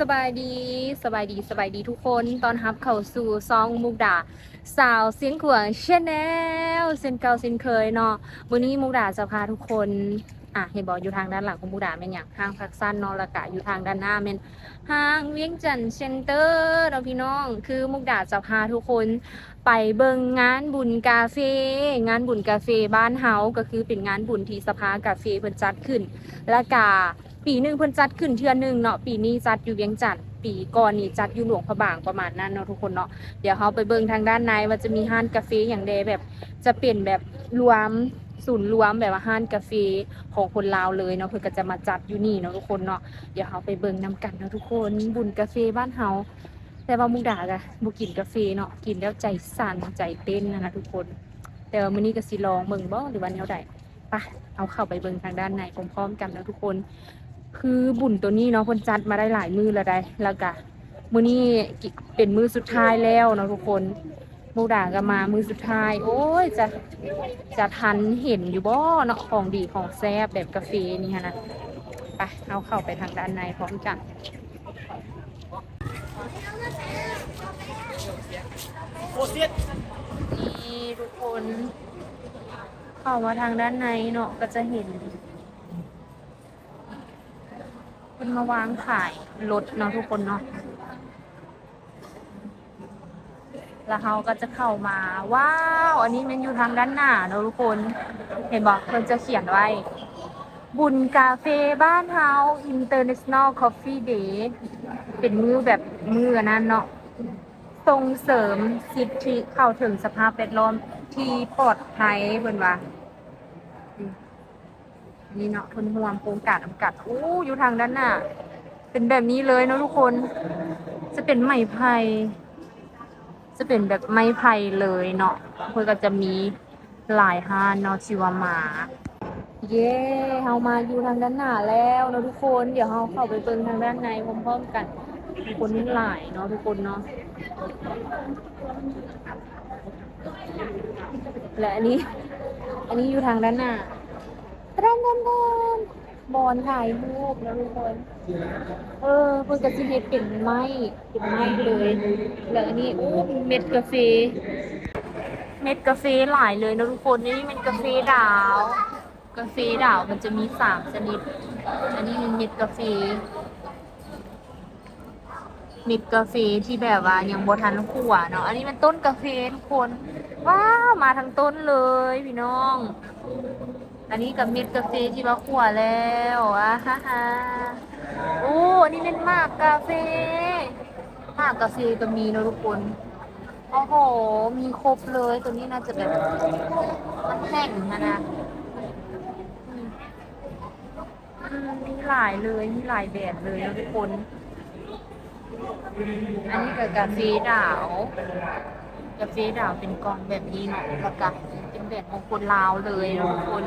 สบายดีสบายดีสบายดีทุกคนตอนรับเข้าสู่ซองมุกดา สาวเสียงขวางชาแนลเซนเก่าเซนเคยเนาะวันนี้มุกดาจะพาทุกคนอะเห็นบอกอยู่ทางด้านหลังของมุกดาเป็นอย่างห้างพักสั้นนอและกะอยู่ทางด้านหน้าเป็นห้างเวียงจันทร์เซ็นเตอร์เราพี่น้อง คือมุกดาจะพาทุกคน ไปเบิงงานบุญกาเฟ่งานบุญกาเฟ่บ้านเฮาก็คือเป็นงานบุญที่สภากาเฟ่เพิ่นจัดขึ้น และกาปีหนึ่งเพิ่นจัดขึ้นเทื่อหนึ่งเนาะปีนี้จัดอยู่เวียงจันทน์ปีก่อนนี่จัดอยู่หลวงพระบางประมาณนั้นเนาะทุกคนเนาะเดี๋ยวเราไปเบิงทางด้านในว่าจะมีห้านกาแฟอย่างใดแบบ จะเป็นแบบรวมศูนย์รวมแบบว่าห้านกาแฟของคนลาวเลยเนาะเพิ่นก็จะมาจัดอยู่นี่เนาะทุกคนเนาะเดี๋ยวเราไปเบิงนํกันเนาะทุกคนบุญกาแฟบ้านเฮา แต่ว่ามุกดาอะบุกินกาแฟเนาะกินแล้วใจสั่นใจเต้นนะนะทุกคน แต่ว่ามื้อนี้ก็สิลองเบิ่งบ่หรือว่าแนวใดไปะเอาเข้าไปเบิ่งทางด้านในพร้อมๆกันนะทุกคน คือบุญตัวนี้เนาะเพิ่นจัดมาได้หลายมือแล้วได้แล้วก็มื้อนี้เป็นมือสุดท้ายแล้วเนาะทุกคนมุกดาก็มามือสุดท้าย โอ้ยจะจะทันเห็นอยู่บ่เนาะของดีของแซ่บแบบกาแฟนี่ฮะนะไปเอาเข้าไปทางด้านในพร้อมกัน นี่ทุกคนเข้ามาทางด้านในเนาะก็จะเห็นคนมาวางขายรถเนาะทุกคนเนาะแล้วเขาก็จะเข้ามา ว้าว อันนี้มันอยู่ทางด้านหน้าเนาะทุกคน เห็นบอกเพิ่นจะเขียนไว้ บุญกาเฟ่บ้านเฮา International Coffee Day เดย์เป็นมือแบบมือนนั้นเนาะส่งเสริมสิทธิเข้าถึงสภาพแวดล้อมที่ปลอดภัยเพิ่นว่านี่เนาะเพิ่นห่วงโครงการอำกัดอู้อยู่ทางด้านหน้า เป็นแบบนี้เลยเนาะทุกคน จะเป็นไม้ไผ่จะเป็นแบบไม้ไผ่เลยเนาะเพิ่นก็จะมีหลายห้านเนาะชิวามา เย้เฮามาอยู่ทางด้านหน้าแล้วเนาะทุกคน เดี๋ยวเฮาเข้าไปเบิ่งทางด้านในพร้อมๆกัน คนหลายเนาะทุกคนเนาะ และอันนี้ อันนี้อยู่ทางด้านหน้าด้านด้านด้านบอลถ่ายรูปแล้วทุกคน เออเพิ่นกระสิเฮ็ดเป็นไม้เป็นไม้เลย แล้วอันนี้โอ้เม็ดกาแฟ เม็ดกาแฟหลายเลยนะทุกคน นี่เป็นกาแฟดาว กาแฟดาวมันจะมีสามชนิด อันนี้เป็นเม็ดกาแฟเม็ดกาแฟที่แบบว่ายังบทันขั่วเนาะ อันนี้เป็นต้นกาแฟทุกคน ว้าวมาทั้งต้นเลยพี่น้อง อันนี้กับเม็ดกาแฟที่ว่าขั่วแล้วอะฮ่าฮ่าโอ้อันนี้เป็นมากกาแฟมากกาแฟก็มีนะทุกคนโอ้โห มีครบเลย ตัวนี้น่าจะแบบมันแห้งนะนะอืมอื มมีหลายเลยมีหลายแบบเลยนะทุกคน อันนี้ก็กาแฟดาวกาแฟดาวเป็นกล่องแบบนี้เนาะแล้วก็เป็นแบบของคนลาวเลยนะทุกคน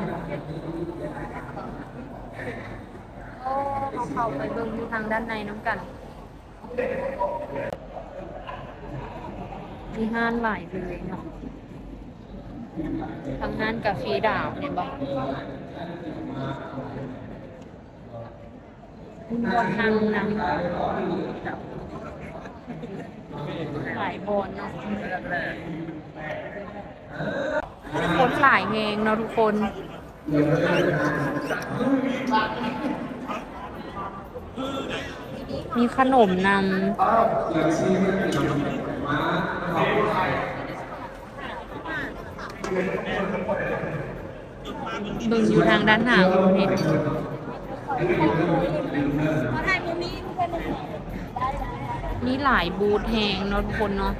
โอ้เขาเข้าไปเบิ่งอยู่ทางด้านในน้ำกันมีห้านหลายเลยเนาะทางห้านกาแฟดาวเนี่ยบอก คุณบนนังนะหลายบนเนาะคนหลายแหงเนาะทุกคนมีขนมนำบึงอยู่ทางด้านหน้า ของนี่นี่หลายบูธแหงเนาะทุกคนเนาะ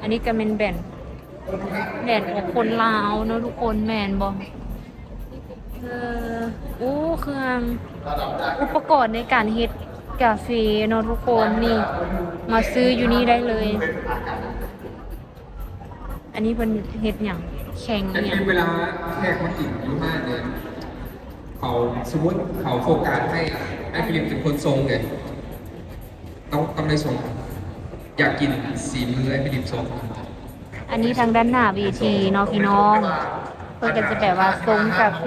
อันนี้ก็เป็นแบนแบนของคนลาวเนาะทุกคนแมนบอเอออู้เครื่องอุปกรณ์ในการเฮ็ดกาแฟเนาะทุกคนนี่ มาซื้ออยู่นี่ได้เลย อันนี้เพิ่นเฮ็ดหยังแข่งอันหนี้ยังเวลาแขกมากินอยู่ห้างเนี่ย เขาสมมติเขาโฟกัสให้ไอ้ฟิลิปเป็นคนทรงไงต้องต้องได้ทรงอยากกินสีมือไอ้ฟิลิปทรงอันนี้ทางด้านหน้าเวทีเนาะพี่น้องพิ่นก็จะแบบว่าทรงกาแฟ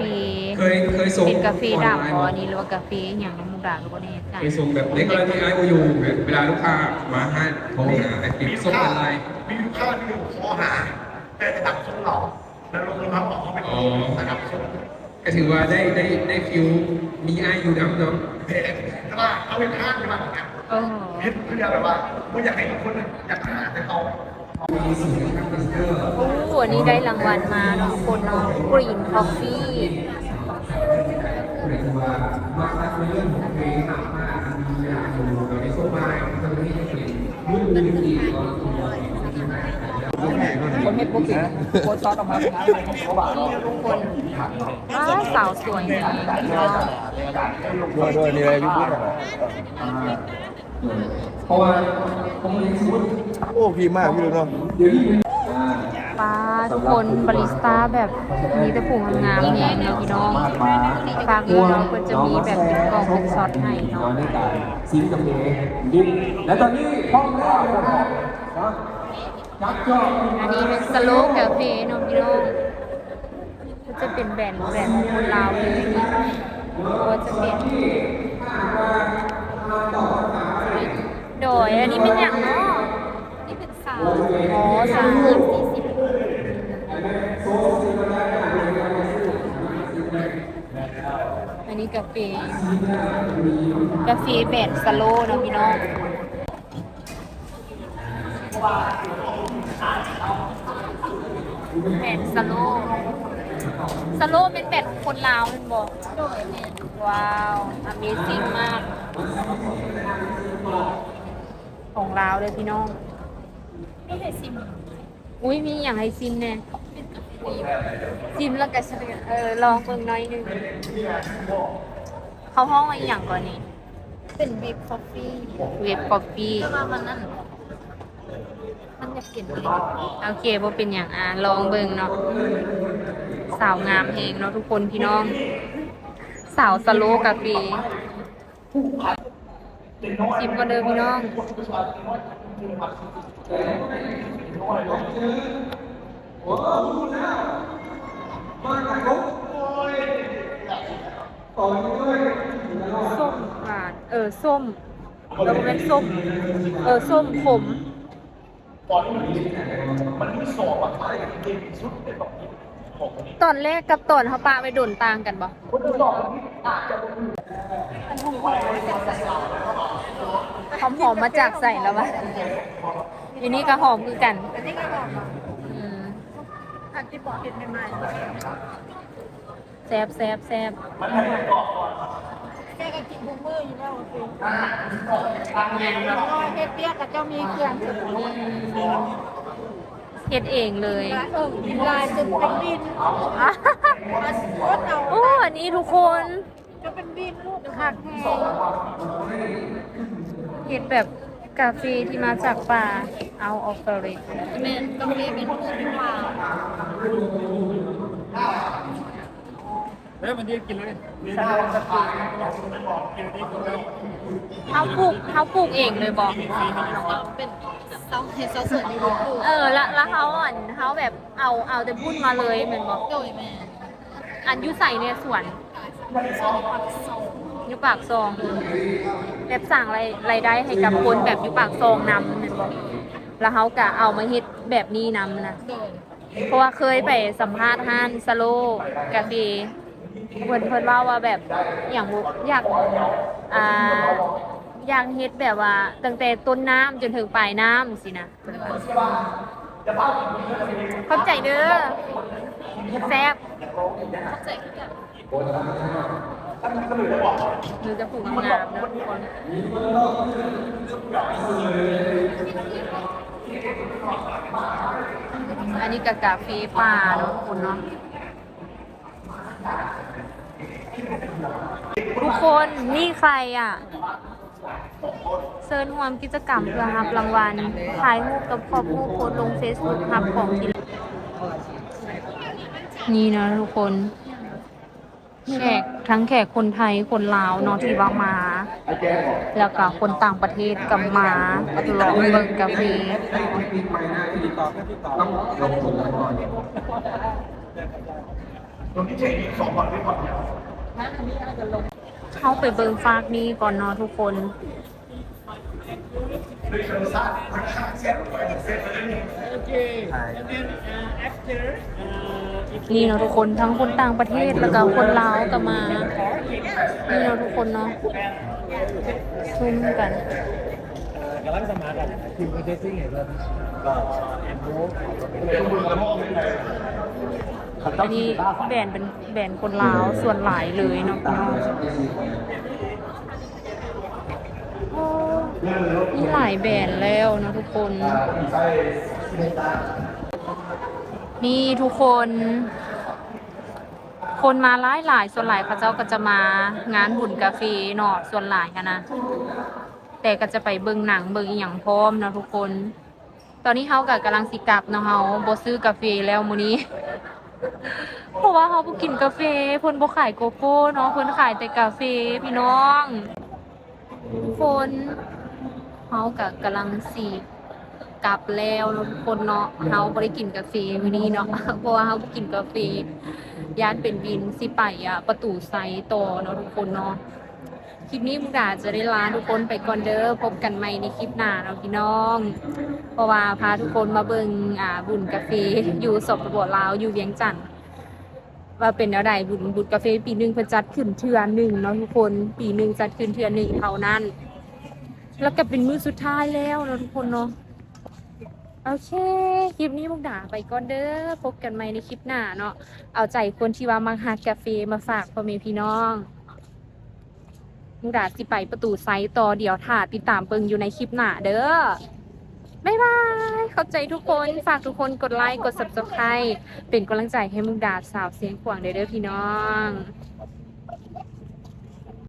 เคยเคยส่งเป็นกาแฟออนไลดำน์บ่มาอันนี้หรือว่ากาแฟอหย่างน้ำมูกดาก็บ่แน่ใจเคยส่งแบบในกรณีไอโอยูเวลาลูกค้ามาให้โทรหาไอติมส่งออนไลน์มีลูกค้าที่อยู่โทรหาแต่จะดับส่งเราแล้วลงมาบอกเขาไปอ๋อนะครับส่ง ก็ถือว่าได้ได้ได้ฟิวมีไอยูดำเนาะเพจแต่ว่าเขาเป็นข้างที่มาเนี่ยโอ้คิดเพื่อแบบว่าไม่อยากให้ทุกคนอยากหาแต่เขามีสิ่งที่ทำเป็นสเกอร์โอ้อันนี้ได้รางวัลมาเนาะคนเนาะ Green Coffee หมายถึงว่ามาตั้งเรื่องของเพลงหนักมากมีเวลาดูเราได้ส่งมาทำให้เพลงรุ่นรุ่นที่ก็คือคน เฮ็ดปุ๊บสิโคตรซอสออกมาเป็นไงเขาบอกนี่ทุกคนอ้าวสาวสวยนี่ด้วยด้วยนี่เลยพี่พูดอะเพราะว่าผมเรียนสมมติโอ้พี่มากพี่รู้เนาะเดี๋ยวนี้ป้าทุกคนบาริสต้าแบบมีแต่ผงงามๆแยงเนาะพี่น้องฝากพี่น้องก็จะมีแบบเป็นกล่องเป็นซอสให้เนาะในการซีรีส์กับเพลงดิและตอนนี้ห้องแรกนะครับจับจ อันนี้เป็นสโลกกาแฟเนาะพี่น้องก็จะเป็นแบรนด์แบรนด์ของคนลาวเลยนี่ก็จะเป็นโดยอันนี้เป็นอย่างเนาะนี่เป็นสาวอ๋อสามสิบสี่สิบอันนี้กาแฟกาแฟแบบสโลนะพี่น้อง แบดสโลว์สโลว์เป็นแบดคนลาวเป็นบอกว้าว Amazing มาก ของลาวเลยพี่น้อง ไม่ให้ซิมอุ้ยมีอย่างให้ซิมแน่ซิมแล้วก็เฉลยเออลองเบิ่งหน่อยหนึง เขาห้องอะไรอย่างก่อนนี่เป็นวิปคอฟฟี่เว็บกอฟฟี่แต่ว่ามันนั่นมัน อยากกินเลยโอเคบ่เป็นอย่างอะลองเบิ่งเนาะสาวงามเองเนาะทุกคนพี่น้อง สาวสโลกาแฟชิมก็เดิมพี่น้องส้มหวานเออส้มแล้วมันเป็นส้ม เออส้มขม ตอนแรกกับตอนเขาปาไปโดนต่างกันบ่หอมหอมๆมาจากใส่แล้ววะอันนี้ก็หอมคือกันอันนี้ก็บอกว่าอืมอันที่บอกกินใหม่แซบแซบแซบๆแค่ก็กิน บุ้งมืออยู่แล้วโอเคแม่นแล้เนาะวก็เฮ็ดเบี้ยกับเจ้ามีเครื่องถึงเฮ็ดเองเลยเออกินลายจนเป็นบินอะมันโคตรเอาโอ้อันนี้ทุกคนจะเป็นบินลูกคักแฮงเฮ็ดแบบกาแฟที่มาจากป่าเอาออฟเฟอร์เรตแม่กาแฟเป็นผู้ที่มาเฮ้ยมันดีกินเลยสโลกาแฟเขาปลูกเขาปลูกเองเลยบอก เป็นเซาเห็ดเซาเสือในลูกเออแล้วแล้วเขาอ่อนเขาแบบเอาเอาแต่พุ่นมาเลยเหมือนบอก โดยแม่อันอยุใส่เนี่ยสวนส่วนผักสองอยุปากซอง แบบสั่งรายรายได้ให้กับคนแบบอยุปากซองนำเหมือนบอก แล้วเขาก็เอามาเฮ็ดแบบนี้นำนะ โดย เพราะว่าเคยไปสัมภาษณ์ห้านสโลกาแฟ เพิ่นเพิ่นเว่าว่าแบบอย่างบ่อยากอ่าอยากเฮ็ดแบบว่าตั้งแต่ต้นน้ำจนถึงปลายน้ำสินะเข้าใจเด้อแซ่บเข้าใจทุกอย่างหรือจะผูกงามๆนะทุกคนอันนี้กากาแฟป่าเนาะทุกคนเนาะ ทุกคนนี่ใครอะเซิร์นรวมกิจกรรมเพื่อรับรางวัลถ่ายรูปกับครอบครัวโพสต์ลงเฟซบุ๊กรับของที่ระลึกนี่นะทุกคนแขกทั้งแขกคนไทยคนลาวเนาะที่ว่ามา แล้วก็คนต่างประเทศกับมาลองเบิ่งกาแฟปีใหม่หน้าที่ดีต่อต้องลงทุนก่อนตรงนี้เฉยสองวันไม่ก่อน เนี่ยเข้าไปเบิงฟากนี้ก่อนเนาะทุกคนด้วยธรรมชาติราคาเซ็ตเซ็ตเลยนี่นี่เนาะทุกคนทั้งคนต่างประเทศแล้วก็คนลาวก็มา นี่เนาะทุกคนเนาะซุ่มกัน กำลังสมากันทีมเทสซิ่งเห็นแล้วก็แอนโบ อันนี้แบรนด์เป็นแบรนด์คนลาวส่วนหลายเลยเนาะพี่น้องโอ้มีหลายแบรนด์แล้วเนาะทุกคน นี่ทุกคน คนมาหลายหลายๆส่วนหลายเขาเจ้าก็จะมางานบุญกาแฟเนาะส่วนหลายอะนะแต่ก็จะไปเบิ่งหนังเบิ่งอหย่างพร้อมเนาะทุกคน ตอนนี้เฮากับกำลังสิกลับเนาะเฮาบ่ซื้อกาแฟแล้วมื้อนี้ เพราะว่าเขาบ่กินกาแฟเพิ่นบ่ขายโกโก้เนาะเพิ่นขายแต่กาแฟพี่น้องทุกคนเขากับกำลังสีกลับแล้วนะทุกคนเนาะเขาบ่ได้กินกาแฟมื้อนี้เนาะเพราะว่าเขาบ่กินกาแฟย่านเป็นวินสิไปอะประตูไซต่อเนาะทุกคนเนาะ ลิปนี้มุกดาจะได้ลาทุกคนไปก่อนเด้อพบกันใหม่ในคลิปหน้าเนาะพี่น้อง เพราะว่าพาทุกคนมาเบิงอ่าบุญกาแฟอยู่สปปลาวอยู่เวียงจันทน์ว่าเป็นแนวใดบุญบุญกาแฟปีหนึ่งเพิ่นจัดขึ้นเทือหนึ่งเนาะทุกคนปีหนึ่งจัดขึ้นเทือหนึ่งเท่านั้น แล้วก็เป็นมื้อสุดท้ายแล้วเนาะทุกคนเนาะโอเค คลิปนี้มุกดาไปก่อนเด้อ พบกันใหม่ในคลิปหน้าเนาะ เอาใจคนที่ว่ามักหากาแฟมาฝากพ่อแม่พี่น้อง มุกดาสิไปประตูไซต์ต่อเดี๋ยวถ่าติดตามเปิงอยู่ในคลิปหน้าเด้อบ๊ายบาย เข้าใจทุกคน ฝากทุกคนกดไลค์ กด subscribe เป็นกำลังใจให้มุกดาสาวเสียงขวางเด้อพี่น้อง